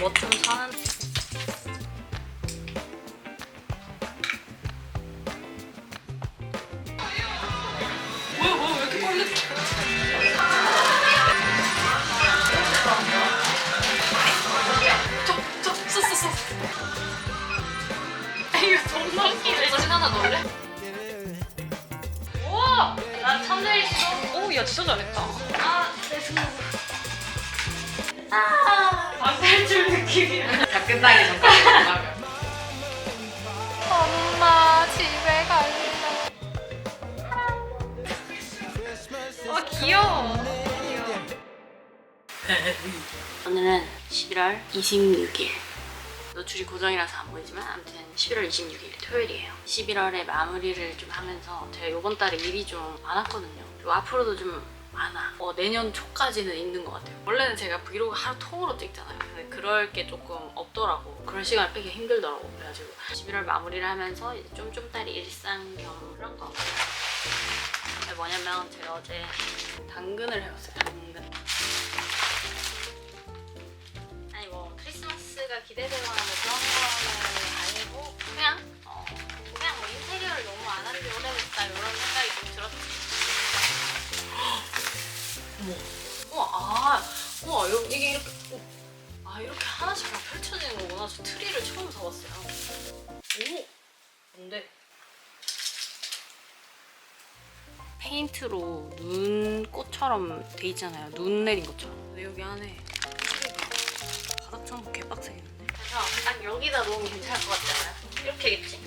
뭐 좀 사는 뭐야 뭐야 왜 이렇게 빨리 저저써써써 이거 존나 웃기네 사진 하나 넣을래? 우와 나 참들 있어 오야 진짜 잘했다 아내 손 아, 안될줄 느낌이야. 다 끝나기 전까지 끝나면. 엄마 집에 갈래. 아 귀여워. 귀여워. 오늘은 11월 26일. 노출이 고정이라서 안 보이지만 아무튼 11월 26일 토요일이에요. 11월에 마무리를 좀 하면서 제가 이번 달에 일이 좀 많았거든요. 그리고 앞으로도 좀 많아. 어, 내년 초까지는 있는 것 같아요. 원래는 제가 브이로그 하루 통으로 찍잖아요. 근데 그럴 게 조금 없더라고. 그런 시간을 빼기 힘들더라고. 그래가지고 11월 마무리를 하면서 이제 좀좀따리 일상 겸 그런 거. 뭐냐면 제가 어제 당근을 해왔어요. 당근. 아니 뭐 크리스마스가 기대되거 이게 이렇게, 어, 아 이렇게 하나씩 다 펼쳐지는 거구나. 저 트리를 처음 사봤어요. 오, 뭔데? 페인트로 눈꽃처럼 돼 있잖아요. 눈 내린 것처럼. 근데 여기 안에 트리가 바닥처럼 개빡세겠는데? 그래서 딱 여기다 놓으면 괜찮을 것 같지 않아요? 이렇게겠지?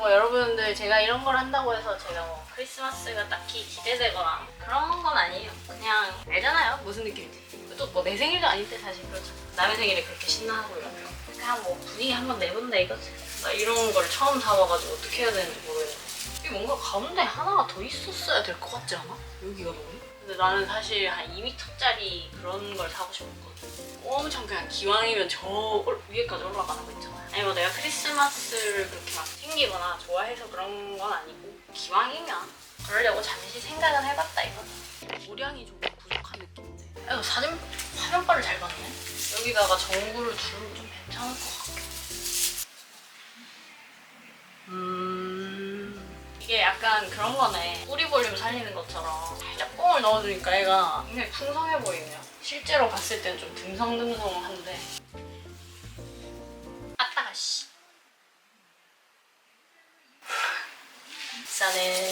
뭐 여러분들 제가 이런 걸 한다고 해서 제가 뭐 크리스마스가 딱히 기대되거나 그런 건 아니에요. 그냥 알잖아요. 무슨 느낌인지. 또 뭐 내 생일도 아닌데 사실 그렇죠. 남의 생일에 그렇게 신나하고 이러면 그냥 뭐 분위기 한번 내본다 이거지. 나 이런 걸 처음 사봐가지고 어떻게 해야 되는지 모르겠네. 이게 뭔가 가운데 하나가 더 있었어야 될 것 같지 않아? 여기가 너무? 근데 나는 사실 한 2m짜리 그런 걸 사고 싶었거든. 엄청 그냥 기왕이면 저 올- 위에까지 올라가는 거 있잖아요. 아니 뭐 내가 크리스마스를 그렇게 막 챙기거나 좋아해서 그런 건 아니고 기왕이면 그러려고 잠시 생각은 해봤다 이거지. 모량이 조금 부족한 느낌인데. 야, 사진 화면빨을 잘 봤네. 여기다가 전구를 두르면 좀 괜찮을 것 같아. 음 이게 약간 그런 거네. 뿌리 볼륨 살리는 것처럼 살짝 뽕을 넣어주니까 얘가 굉장히 풍성해 보이네요. 실제로 봤을 때는 좀 듬성듬성한데.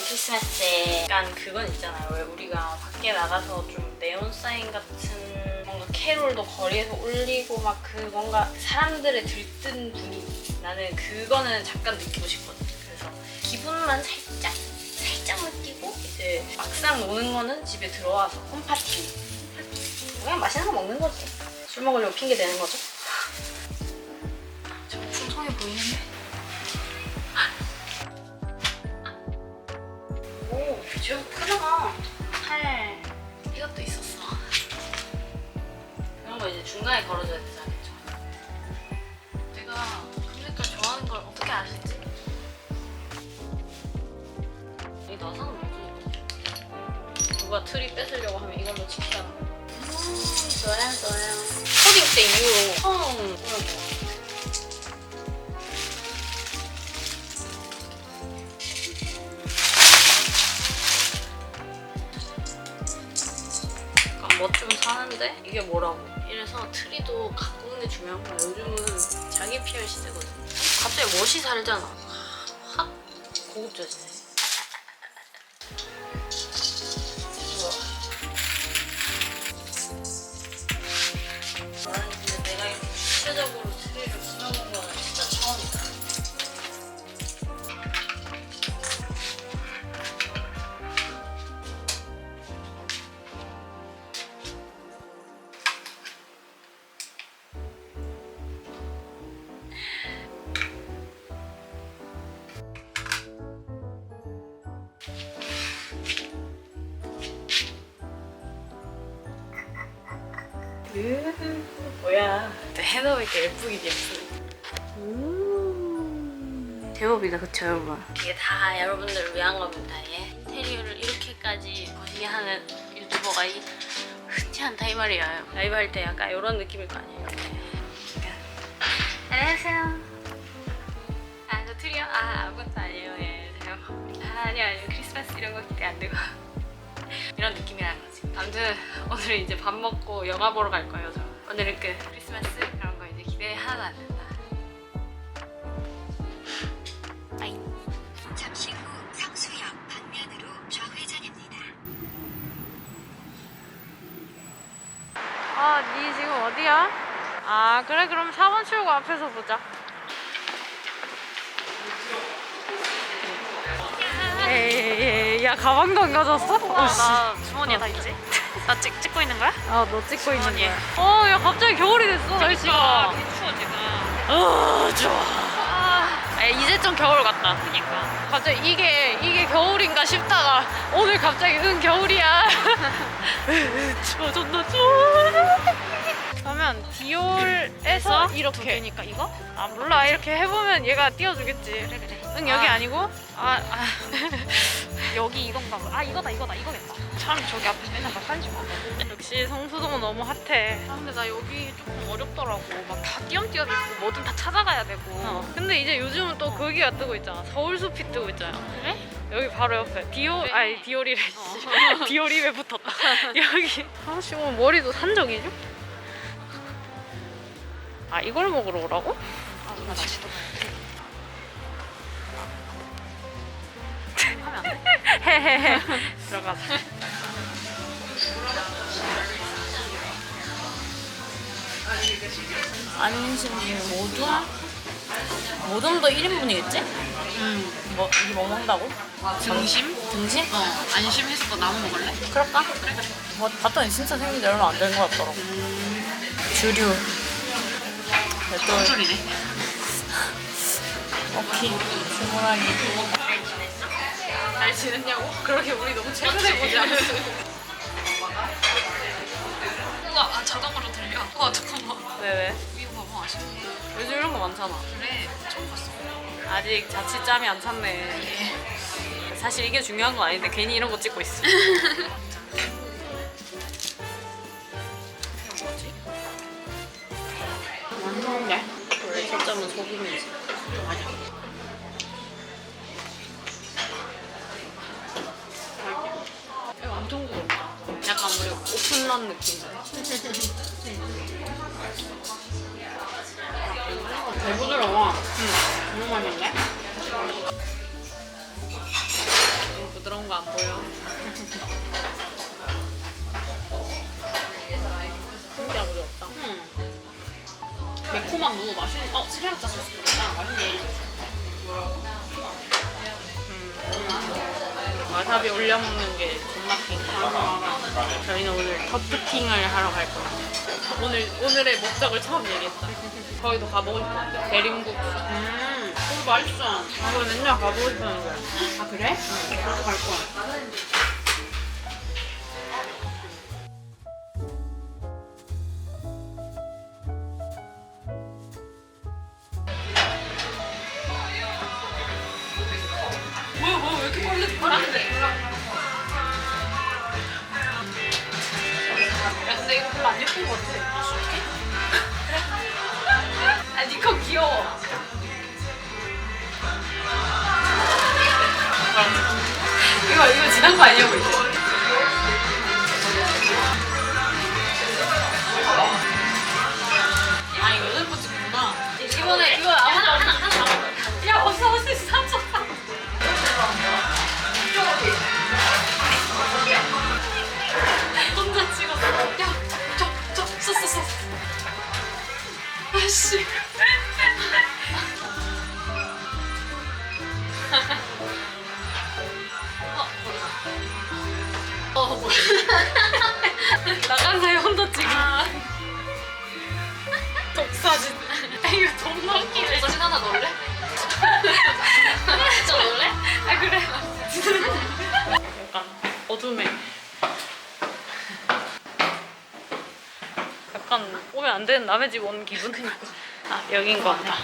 크리스마스에 약간 그건 있잖아요. 왜 우리가 밖에 나가서 좀 네온 사인 같은 뭔가 캐롤도 거리에서 울리고 막 그 뭔가 사람들의 들뜬 분위기. 나는 그거는 잠깐 느끼고 싶거든. 그래서 기분만 살짝 살짝 느끼고 이제 막상 노는 거는 집에 들어와서 홈파티. 홈파티. 그냥 맛있는 거 먹는 거지. 술 먹으려고 핑계 대는 거죠. 오, 지금 크잖아. 팔 이것도 있었어. 이런 거 이제 중간에 걸어줘야 되지 않겠죠? 내가 금색깔 좋아하는 걸 어떻게 아시지? 이 나사는 뭐지? 누가 트리 뺏으려고 하면 이걸로 지키라는 거. 음, 좋아요, 좋아요. 시대거든 갑자기 멋이 살잖아. 확 고급져지네 해놓으니까 예쁘긴 예쁘네 제법이다 그쵸 여러분 이게 다 여러분들을 위한 겁니다 예. 인테리어를 이렇게까지 거시기 하는 유튜버가 이 흔치 않다 이 말이야. 라이브 할 때 약간 이런 느낌일 거 아니에요. 안녕하세요. 아, 저 트리오? 아, 아무것도 아니에요. 예, 제가. 아, 아니요, 아니요. 크리스마스 이런 거 기대 안 되고. 이런 느낌이라는 거지. 아무튼 오늘 이제 밥 먹고 영화 보러 갈 거예요, 저. 오늘은 끝. 크리스마스 거 이제 안 된다. 아이. 잠시 후 성수역 방면으로 좌회전입니다. 아, 니 지금 어디야? 아, 그래, 그럼 4번 출구 앞에서 보자. 에이, 야, 가방도 안 가졌어? 나 주머니에 다 있지? 나 찍, 찍고 있는 거야? 아, 너 찍고 있는. 거야. 어, 야, 갑자기 겨울이 됐어, 날씨가. 추워 지금 어, 좋아. 아 이제 좀 겨울 같다 그니까 갑자기 이게, 이게 겨울인가 싶다가 오늘 갑자기 응, 겨울이야. 추워, 존나 추워. 그러면 디올에서 이렇게. 그니까 이거? 아 몰라 이렇게 해보면 얘가 띄워주겠지 그래 그래 응 여기 아. 아. 니고 아, 아 여기 이건가 보아 이거다 이거다 이거겠다 사람 저기 앞에 맨날 막 사진 찍고 있거든. 역시 성수동은 너무 핫해 아 근데 나 여기 조금 어렵더라고 막 다 띄엄띄엄 있고 뭐든 다 찾아가야 되고 어. 근데 이제 요즘은 또 거기가 뜨고 있잖아 서울숲이 뜨고 있잖아 그래? 여기 바로 옆에 디올 그래? 아니 디올이래 어. 디올 입에 붙었다 여기 아씨 오늘 머리도 산적이죠? 아 이걸 먹으러 오라고? 아나 날씨도 들어가자 안심님 모둠? 모둠도 1인분이겠지? 응 뭐, 이게 뭐 먹는다고? 등심? 등심? 어 안심해서 또 나무 먹을래? 그럴까? 뭐, 봤더니 진짜 생긴 지 얼마 안 된 것 같더라고. 주류. 네, 또, 술이네 오케이. 주문하기. 잘 지냈냐고? 그러게 우리 너무 최근에 보지 않았어 우와 아 자동으로 들려? 우와 잠깐만. 왜 왜? 이거 봐봐 아쉽네. 요즘 이런 거 많잖아. 그래 처음 봤어. 아직 자칫짬이 안 찼네. 사실 이게 중요한 건 아닌데 괜히 이런 거 찍고 있어. 뭐지? 완성돼? 원래 초점은 소금이지. 맞아 오픈런 느낌 배 부드러워. 응 너무 맛있네 너무 부드러운 거 안 보여. 진짜 부드럽다. 응. 매콤한 너무 맛있는 어 스리라차 소스구나 맛있네. 와사비 올려 먹는 게 존나 킹 저희는 오늘 터프팅을 하러 갈 거예요 오늘, 오늘의 목적을 처음 얘기했다. 거기도 가보고 싶었는데 대림국 음. 그거 맛있어. 그걸 맨날 가보고 싶었는데. 아 그래? 응 그래서 갈 거야 나간 사이 혼자 찍어 독사진. 아, 이거 존나 웃기네. 사진 하나 넣을래? 진짜 넣을래? 아 그래. 약간 어둠에. 약간 오면 안 되는 남의 집 온 기분 아 여긴 것 같다.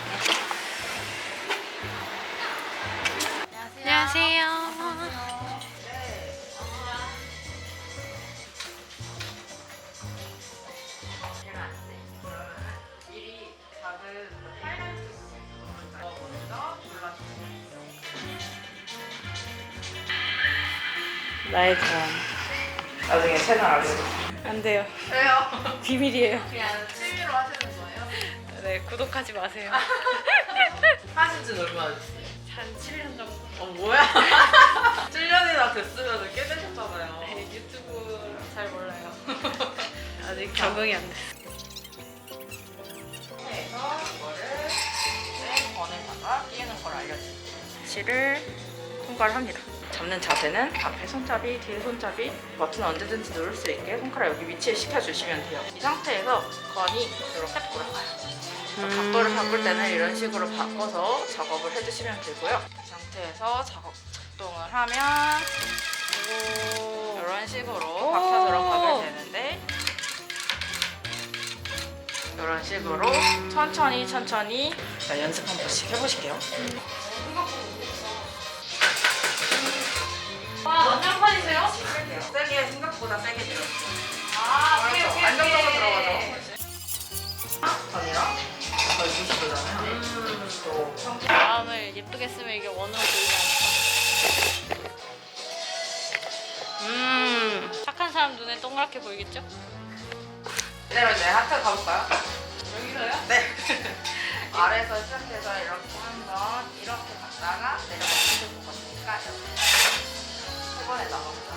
안녕하세요 나의 자랑. 나중에 채널 알려줘. 안 돼요. 왜요? 비밀이에요. 그냥 취미로 하시는 거예요? 네, 구독하지 마세요. 하신 지는 얼마나 됐어요? 한 7년 정도. 어 뭐야? 7년이나 됐으면 꽤 되셨잖아요. 네, 유튜브 잘 몰라요. 아직 적응이 안 됐어요. 해서 이거를 네 번에다가 끼우는 걸 알려드릴게요. 지를 통과를 합니다. 잡는 자세는 앞에 손잡이, 뒤에 손잡이, 버튼 언제든지 누를 수 있게 손가락 여기 위치에 시켜주시면 돼요. 이 상태에서 건이 이렇게 돌아가요. 그래서 각도를 바꿀 때는 이런 식으로 바꿔서 작업을 해주시면 되고요. 이 상태에서 작업, 작동을 하면 이런 식으로 박혀 들어가게 되는데 이런 식으로 천천히 천천히 자, 연습 한 번씩 해보실게요. 와 원장판이세요? 세게 생각보다 세게 들어요. 아 오케이. 오케이 안정적으로. 들어가죠. 아니라 거의 90도잖아요. 또 평균 마음을 예쁘게 쓰면 이게 원으로 보이지 않을까? 음, 착한 사람 눈에 동그랗게 보이겠죠? 그대로 이제 하트 가볼까요? 여기서요? 네. 아래에서 시작해서 이렇게 한번 이렇게 갔다가 내려가실 것 같으니까 이렇게 세 번에 나가보자.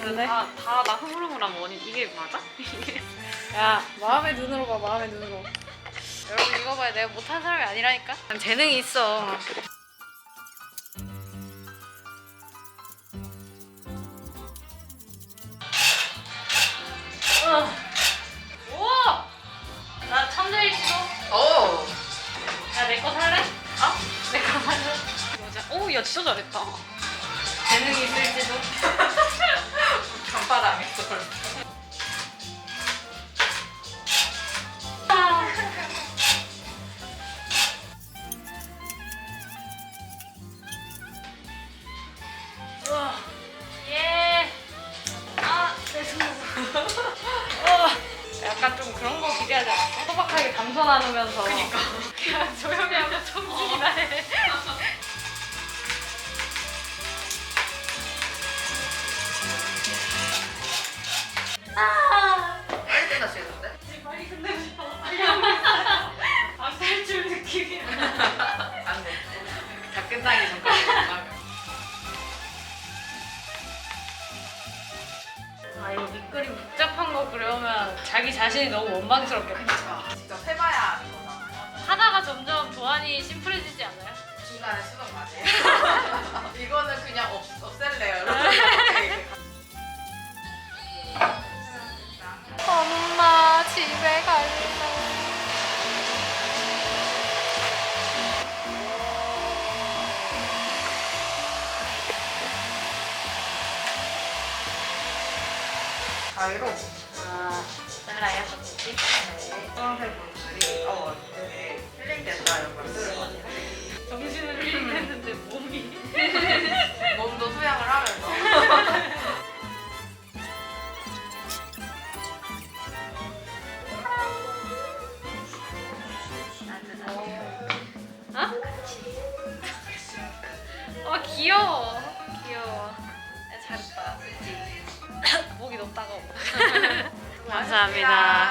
그러네. 다, 다나 흐물흐물한 원인 이게 맞아? 이게 야, 마음의 눈으로 봐, 마음의 눈으로. 여러분 이거 봐요. 내가 못하는 사람이 아니라니까. 난 재능이 있어. 우와! 나 천재일지도. 오! 야내 거 살래? 어? 내 거 살래? 맞아. 오야 진짜 잘했다. 소박하게 담소 나누면서. 그니까. 그냥 조용히 하고 정신이나 해. 아. 빨리 끝나시겠는데? 빨리 끝내고 싶어. 박살줄 느낌이야. 안 돼. 다 끝나기 전까지 그림 복잡한 거 그려면 자기 자신이 너무 원망스럽겠다. 직접 해봐야 아는 거잖아요. 하다가 점점 도안이 심플해지지 않아요? 중간에 수능 맞이에요. 이거는 그냥 없, 없앨래 따가워. 감사합니다.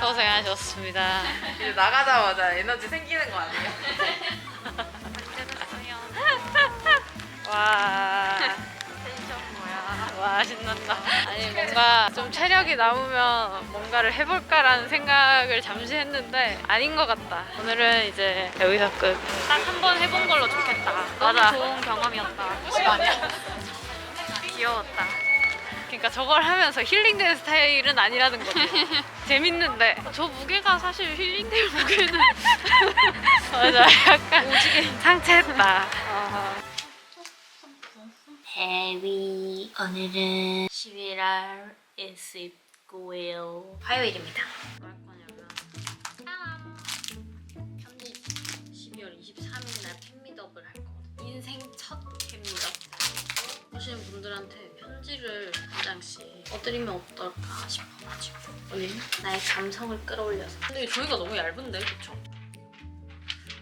고생하셨습니다. 이제 나가자마자 에너지 생기는 거 아니에요? 와. 텐션 뭐야? 와 신난다. 아니 뭔가 좀 체력이 남으면 뭔가를 해볼까라는 생각을 잠시 했는데 아닌 것 같다. 오늘은 이제 여기서 끝. 딱 한 번 해본 걸로 좋겠다. 맞아. 너무 좋은 경험이었다. 아니야. 귀여웠다. 그러니까 저걸 하면서 힐링되는 스타일은 아니라는 거지. 재밌는데 저 무게가 사실 힐링될 무게는 맞아 약간 상체했다. 해위 오늘은 11월 29일 화요일입니다. 뭐 할 거냐면 짠! 편집 12월 23일 날 팬미덕을 할 거거든요. 인생 첫. 보시는 분들한테 편지를 한 장씩 써드리면 어떨까 싶어가지고 오늘 나의 감성을 끌어올려서 근데 저희가 너무 얇은데 그쵸?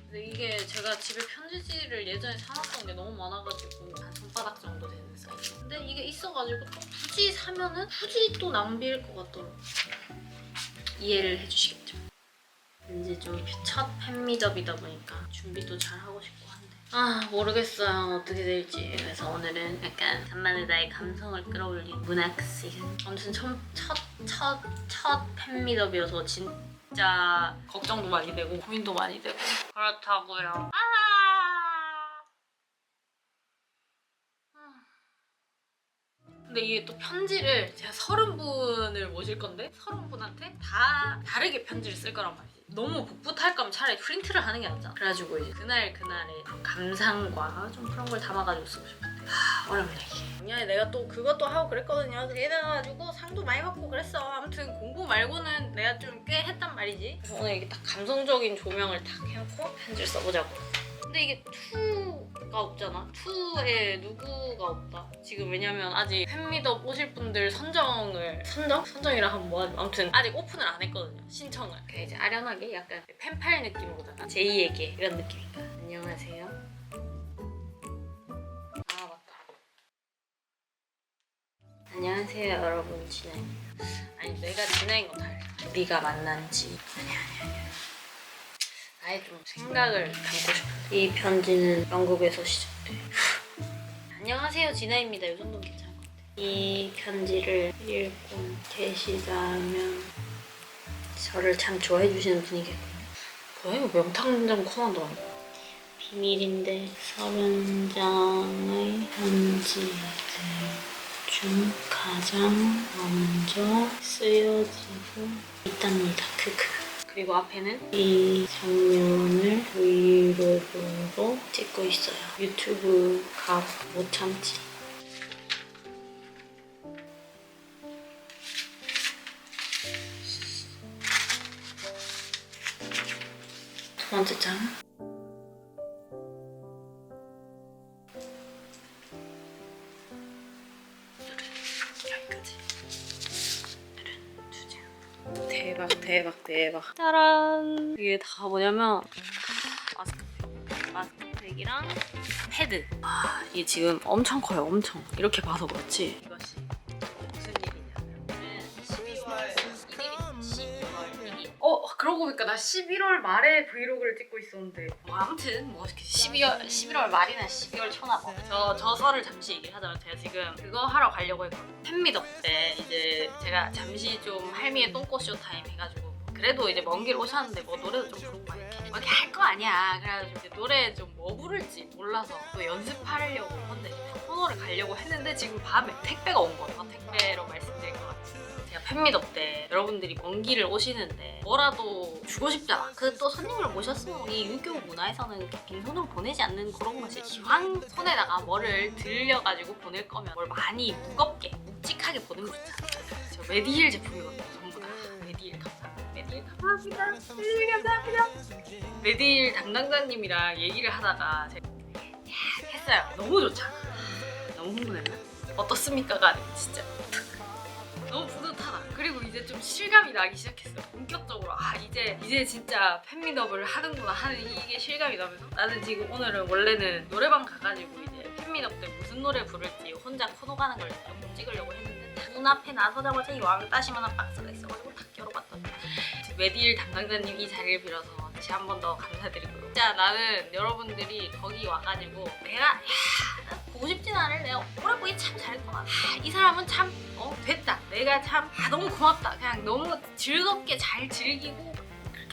근데 이게 제가 집에 편지지를 예전에 사놨던 게 너무 많아가지고 한 손바닥 정도 되는 사이즈. 근데 이게 있어가지고 또 굳이 사면은 굳이 또 낭비일 것 같더라고. 이해를 해주시겠죠? 왠지 좀첫 팬미접이다 보니까 준비도 잘 하고 싶고 아 모르겠어요. 어떻게 될지. 그래서 오늘은 약간 간만에 나의 감성을 끌어올린 문학식 아무튼 첫첫첫 첫 팬미접이어서 진짜 걱정도 많이 되고 고민도 많이 되고. 그렇다고요. 아! 근데 이게 또 편지를 제가 서른 분을 모실 건데 서른 분한테 다 다르게 편지를 쓸 거란 말이지. 너무 복붙할 거면 차라리 프린트를 하는 게 낫잖아. 그래가지고 이제 그날 그날의 그런 감상과 좀 그런 걸 담아가지고 쓰고 싶은데 하, 어렵네 이게. 작년에 내가 또 그것도 하고 그랬거든요. 게다가지고 상도 많이 받고 그랬어. 아무튼 공부 말고는 내가 좀 꽤 했단 말이지. 그래서 오늘 이게 딱 감성적인 조명을 딱 해놓고 편지를 써보자고. 근데 이게 투가 없잖아. 투에 누구가 없다. 지금 왜냐면 아직 팬미더 오실 분들 선정을 선정? 선정이라 하면 뭐하지? 아무튼 아직 오픈을 안 했거든요. 신청을. 그냥 이제 아련하게 약간 팬팔 느낌으로다가 제이에게 이런 느낌인가. 안녕하세요. 아 맞다. 안녕하세요 여러분 진아입니다. 아니 내가 진아인 건 달라. 네가 만난 지 아니 아니 아니. 아예 좀 생각을 담고 싶은데 이 편지는 영국에서 시작돼. 안녕하세요 진아입니다. 이 정도는 괜찮을 것 같아 이 편지를 읽고 계시다면 저를 참 좋아해 주시는 분이겠군요. 이거 명탐정 코난도 아니고. 비밀인데 서면장의 편지들 중 가장 먼저 쓰여지고 있답니다. 크크 그리고 앞에는 이 장면을 브이로그로 찍고 있어요. 유튜브 각못 참지. 두 번째 장. 대박. 짜란. 이게 다 뭐냐면 마스크팩 마스크팩이랑 패드. 아 이게 지금 엄청 커요 엄청. 이렇게 봐서 그렇지. 이것이 무슨 일이냐면 12월 1일이 12월 1일 어 그러고 보니까 나 11월 말에 브이로그를 찍고 있었는데. 뭐 아무튼 뭐 12월 11월 말이나 12월 초나 뭐 저저 설을 잠시 얘기를 하자면 제가 지금 그거 하러 가려고 했거든요. 팬미덕 때 이제 제가 잠시 좀 할미의 똥꼬쇼 타임 해가지고 그래도 이제 먼 길 오셨는데 뭐 노래도 좀 부르고 막 이렇게 막 이렇게 할 거 아니야 그래가지고 이제 노래 좀 뭐 부를지 몰라서 또 연습하려고 근데 코너를 가려고 했는데 지금 밤에 택배가 온 거예요 택배로 말씀드릴 것 같아요 제가 팬미덕 때 여러분들이 먼 길을 오시는데 뭐라도 주고 싶잖아. 그 또 손님을 모셨으면 이 유교 문화에서는 이렇게 빈손으로 보내지 않는 그런 것이 기왕 손에다가 뭐를 들려가지고 보낼 거면 뭘 많이 무겁게 묵직하게 보내면 좋잖아. 저 메디힐 제품이거든요. 감사합니다. 메디힐 감사합니다. 메디힐 담당자님이랑 얘기를 하다가 제가 야, 했어요. 너무 좋잖아. 너무 흥분했나? 어떻습니까가 아니고 진짜 너무 뿌듯하다. 그리고 이제 좀 실감이 나기 시작했어요. 본격적으로 아 이제 이제 진짜 팬미업을 하는구나 하는 이게 실감이 나면서 나는 지금 오늘은 원래는 노래방 가가지고 이제 팬미업 때 무슨 노래 부를지 혼자 코너 가는 걸 조금 찍으려고 했는데 딱 눈앞에 나서자마자 이 왕따시만한 박스가 있어가지고 딱 열어봤더니 메디일 담당자님 이 자리를 빌어서 다시 한 번 더 감사드리고요. 진짜 나는 여러분들이 거기 와가지고 내가 야 보고 싶진 않을 내가 오래 보기 참 잘했구나. 아, 이 사람은 참 어, 됐다. 내가 참 아, 너무 고맙다. 그냥 너무 즐겁게 잘 즐기고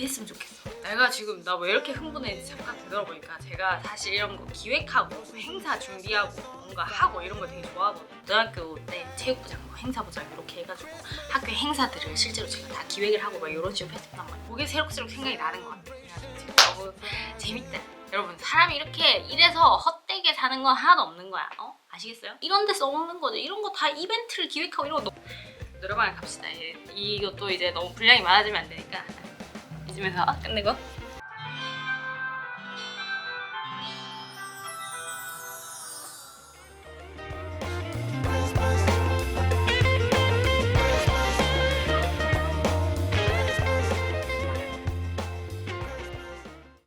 했으면 좋겠어. 내가 지금 나 왜 이렇게 흥분했는지 잠깐 되돌아보니까 제가 사실 이런 거 기획하고 행사 준비하고 뭔가 하고 이런 걸 되게 좋아하거든요. 고등학교 때 체육부장, 뭐 행사부장 이렇게 해가지고 학교 행사들을 실제로 제가 다 기획을 하고 막 이런 식으로 했었단 말이에요. 그게 새록새록 생각이 나는 것 같아요. 그래가지고 지금 너무 재밌다. 여러분 사람이 이렇게 이래서 헛되게 사는 건 하나도 없는 거야. 어? 아시겠어요? 이런 데 써먹는 거죠. 이런 거 다 이벤트를 기획하고 이런 거 노- 노래방에 갑시다. 이것도 이제 너무 분량이 많아지면 안 되니까 이쯤에서. 끝내고